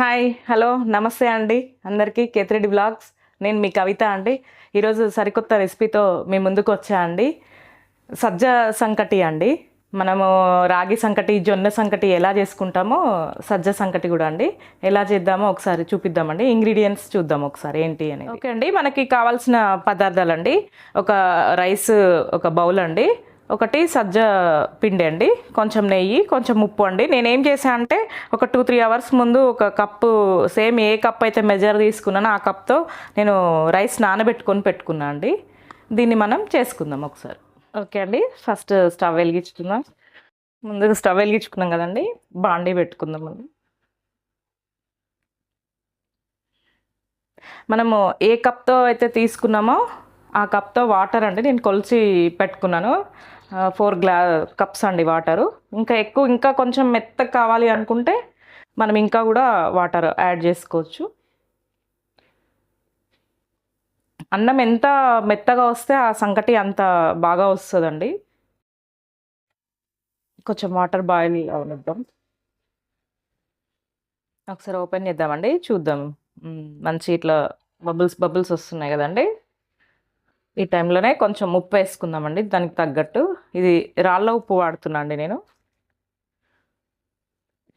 Hi hello నమస్తే అండి. అందరికీ కేతిరెడ్డి బ్లాగ్స్. నేను మీ కవిత అండి. ఈరోజు సరికొత్త రెసిపీతో మీ ముందుకు వచ్చా అండి. సజ్జ సంకటి అండి. మనము రాగి సంకటి జొన్న సంకటి ఎలా చేసుకుంటామో సజ్జ సంకటి కూడా అండి. ఎలా చేద్దామో ఒకసారి చూపిద్దామండి. ఇంగ్రీడియంట్స్ చూద్దాం ఒకసారి ఏంటి అని ఓకే అండి మనకి కావాల్సిన పదార్థాలు అండి ఒక రైస్ ఒక బౌల్ అండి. ఒకటి సజ్జ పిండి అండి కొంచెం నెయ్యి కొంచెం ఉప్పు అండి. నేను ఏం చేశాను అంటే ఒక టూ త్రీ అవర్స్ ముందు ఒక కప్పు సేమ్ ఏ కప్ అయితే మెజర్ తీసుకున్నానో ఆ కప్తో నేను రైస్ నానబెట్టుకొని పెట్టుకున్నా అండి. దీన్ని మనం చేసుకుందాం ఒకసారి. ఓకే అండి ఫస్ట్ స్టవ్ వెలిగించుకుందాం. ముందుగా స్టవ్ వెలిగించుకున్నాం కదండి బాండీ పెట్టుకుందాం మనం. మనము ఏ కప్తో అయితే తీసుకున్నామో ఆ కప్తో వాటర్ అండి నేను కొలిచి పెట్టుకున్నాను. ఫోర్ గ్లా కప్స్ అండి వాటరు. ఇంకా ఎక్కువ ఇంకా కొంచెం మెత్తగా కావాలి అనుకుంటే మనం ఇంకా కూడా వాటర్ యాడ్ చేసుకోవచ్చు. అన్నం ఎంత మెత్తగా వస్తే ఆ సంకటి అంత బాగా వస్తుందండి. కొంచెం వాటర్ బాయిల్ అవనిద్దాం. ఒకసారి ఓపెన్ చేద్దామండి చూద్దాం. మంచి ఇట్లా బబుల్స్ బబుల్స్ వస్తున్నాయి కదండి. ఈ టైంలోనే కొంచెం ఉప్పు వేసుకుందామండి దానికి తగ్గట్టు. ఇది రాళ్ళ ఉప్పు వాడుతున్నా అండి నేను.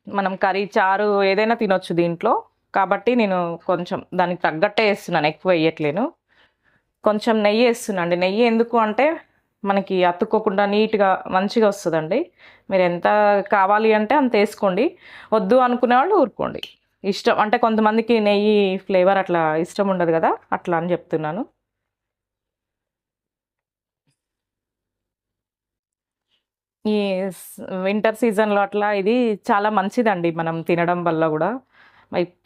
మనం కర్రీ చారు ఏదైనా తినొచ్చు దీంట్లో. కాబట్టి నేను కొంచెం దానికి తగ్గట్టే వేస్తున్నాను ఎక్కువ వేయట్లేను. కొంచెం నెయ్యి వేస్తున్నాండి నెయ్యి ఎందుకు అంటే మనకి అతుక్కోకుండా నీట్గా మంచిగా వస్తుందండి. మీరు ఎంత కావాలి అంటే అంత వేసుకోండి. వద్దు అనుకునే వాళ్ళు ఊరుకోండి. ఇష్టం అంటే కొంతమందికి నెయ్యి ఫ్లేవర్ అట్లా ఇష్టం ఉండదు కదా అట్లా అని చెప్తున్నాను. ఈ వింటర్ సీజన్లో అట్లా ఇది చాలా మంచిదండి మనం తినడం వల్ల కూడా.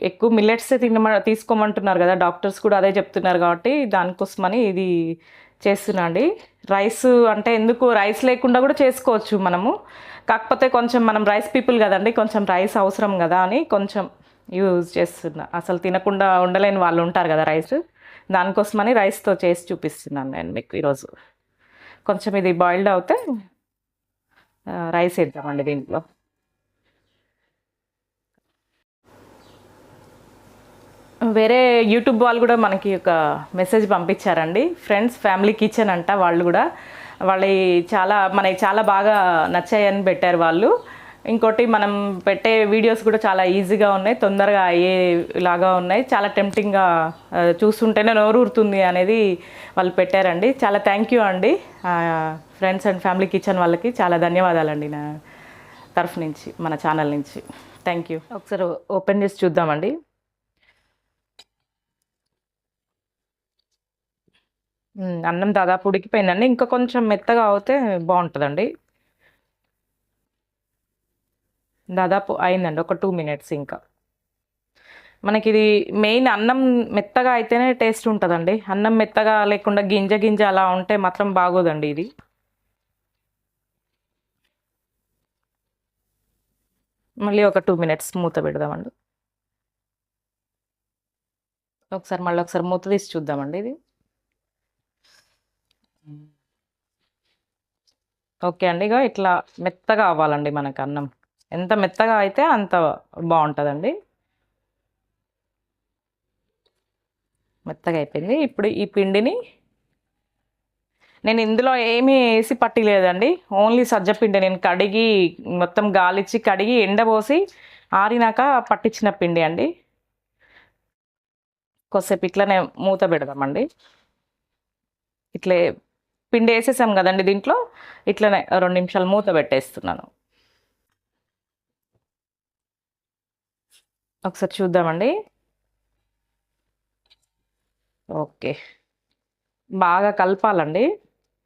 ఎక్కువ మిల్లెట్స్ తినమ తీసుకోమంటున్నారు కదా డాక్టర్స్ కూడా అదే చెప్తున్నారు కాబట్టి దానికోసమని ఇది చేస్తున్నా అండి. రైస్ అంటే ఎందుకు రైస్ లేకుండా కూడా చేసుకోవచ్చు మనము. కాకపోతే కొంచెం మనం రైస్ పీపుల్ కదండి కొంచెం రైస్ అవసరం కదా అని కొంచెం యూజ్ చేస్తున్నా. అసలు తినకుండా ఉండలేని వాళ్ళు ఉంటారు కదా రైస్. దానికోసమని రైస్తో చేసి చూపిస్తున్నాను నేను మీకు ఈరోజు. కొంచెం ఇది బాయిల్డ్ అవుతే రైస్ వేద్దామండి దీంట్లో. వేరే యూట్యూబ్ వాళ్ళు కూడా మనకి ఒక మెసేజ్ పంపించారండి. ఫ్రెండ్స్ ఫ్యామిలీ కిచెన్ అంట వాళ్ళు కూడా. వాళ్ళ చాలా మనకి చాలా బాగా నచ్చాయని పెట్టారు వాళ్ళు. ఇంకోటి మనం పెట్టే వీడియోస్ కూడా చాలా ఈజీగా ఉన్నాయి తొందరగా అయ్యేలాగా ఉన్నాయి. చాలా టెంప్టింగ్గా చూస్తుంటేనే నోరూరుతుంది అనేది వాళ్ళు పెట్టారండి. చాలా థ్యాంక్ యూ అండి. ఫ్రెండ్స్ అండ్ ఫ్యామిలీ కిచెన్ వాళ్ళకి చాలా ధన్యవాదాలండి నా తరఫు నుంచి మన ఛానల్ నుంచి. Thank you. ఒకసారి ఓపెన్ చేసి చూద్దామండి. అన్నం దాదాపు ఉడికిపోయిందండి. ఇంకా కొంచెం మెత్తగా అవుతే బాగుంటుందండి. దాదాపు అయిందండి ఒక టూ మినిట్స్ ఇంకా. మనకి ఇది మెయిన్ అన్నం మెత్తగా అయితేనే టేస్ట్ ఉంటుందండి. అన్నం మెత్తగా లేకుండా గింజ గింజ అలా ఉంటే మాత్రం బాగోదండి ఇది. మళ్ళీ ఒక టూ మినిట్స్ మూత పెడదామండి. ఒకసారి మళ్ళీ ఒకసారి మూత తీసి చూద్దామండి ఇది. ఓకే అండి ఇక ఇట్లా మెత్తగా అవ్వాలండి మనకు అన్నం. ఎంత మెత్తగా అయితే అంత బాగుంటుందండి. మెత్తగా అయిపోయింది. ఇప్పుడు ఈ పిండిని నేను ఇందులో ఏమీ వేసి పట్టిలేదండి. ఓన్లీ సజ్జ పిండి నేను కడిగి మొత్తం గాలిచ్చి కడిగి ఎండబోసి ఆరినాక పట్టించిన పిండి అండి. కొద్దిసేపు ఇట్లనే మూత పెడదామండి. ఇట్లే పిండి వేసేసాం కదండి దీంట్లో. ఇట్లనే రెండు నిమిషాలు మూత పెట్టేస్తున్నాను. ఒకసారి చూద్దామండి. ఓకే. బాగా కలపాలండి.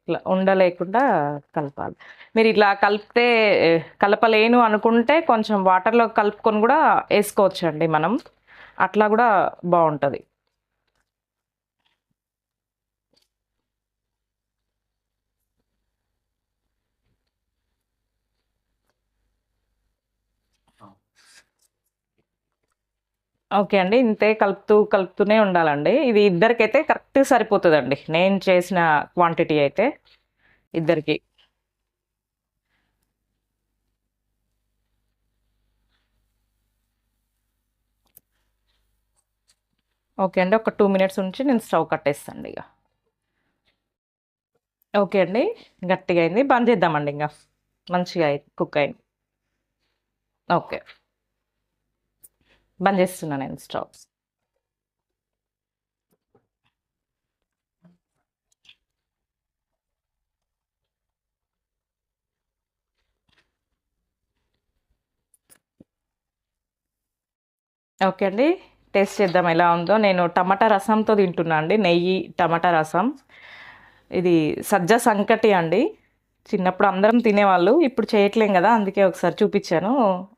ఇట్లా ఉండలేకుండా కలపాలి. మీరు ఇట్లా కలిపితే కలపలేను అనుకుంటే కొంచెం వాటర్లో కలుపుకొని కూడా వేసుకోవచ్చు అండి మనం. అట్లా కూడా బాగుంటుంది. ఓకే అండి. ఇంతే కలుపుతూ కలుపుతూనే ఉండాలండి. ఇది ఇద్దరికైతే కరెక్ట్ సరిపోతుందండి. నేను చేసిన క్వాంటిటీ అయితే ఇద్దరికి. ఓకే అండి. ఒక టూ మినిట్స్ ఉంచి నేను స్టవ్ కట్టేస్తాను ఇక. ఓకే అండి. గట్టిగా అయింది. బంద్ చేద్దామండి ఇంకా. మంచిగా అయింది కుక్ అయింది. ఓకే. బంద్ చేస్తున్నాను నేను స్టవ్ ఓకే అండి టేస్ట్ చేద్దాం ఎలా ఉందో. నేను టమాటా రసంతో తింటున్నా అండి నెయ్యి టమాటా రసం. ఇది సజ్జ సంకటి అండి. చిన్నప్పుడు అందరం తినేవాళ్ళు ఇప్పుడు చేయట్లేం కదా అందుకే ఒకసారి చూపించాను.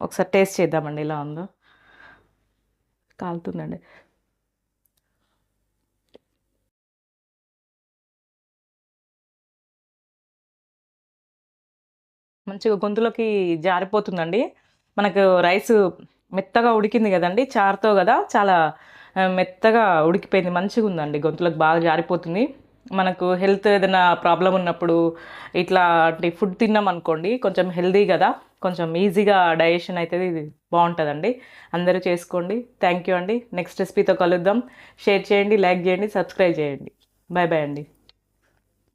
ఒకసారి టేస్ట్ చేద్దామండి ఇలా ఉందో. కాలుతుందండి. మంచిగా గొంతులోకి జారిపోతుందండి. మనకు రైస్ మెత్తగా ఉడికింది కదండి చారుతో కదా చాలా మెత్తగా ఉడికిపోయింది మంచిగా ఉందండి గొంతులకు బాగా జారిపోతుంది. మనకు హెల్త్ ఏదైనా ప్రాబ్లం ఉన్నప్పుడు ఇట్లా అంటే ఫుడ్ తిన్నాం అనుకోండి కొంచెం హెల్దీ కదా కొంచెం ఈజీగా డైజెషన్ అవుతుంది ఇది బాగుంటుందండి. అందరూ చేసుకోండి. థ్యాంక్ యూ అండి. నెక్స్ట్ రెసిపీతో కలుద్దాం. షేర్ చేయండి లైక్ చేయండి సబ్స్క్రైబ్ చేయండి. బాయ్ బాయ్ అండి.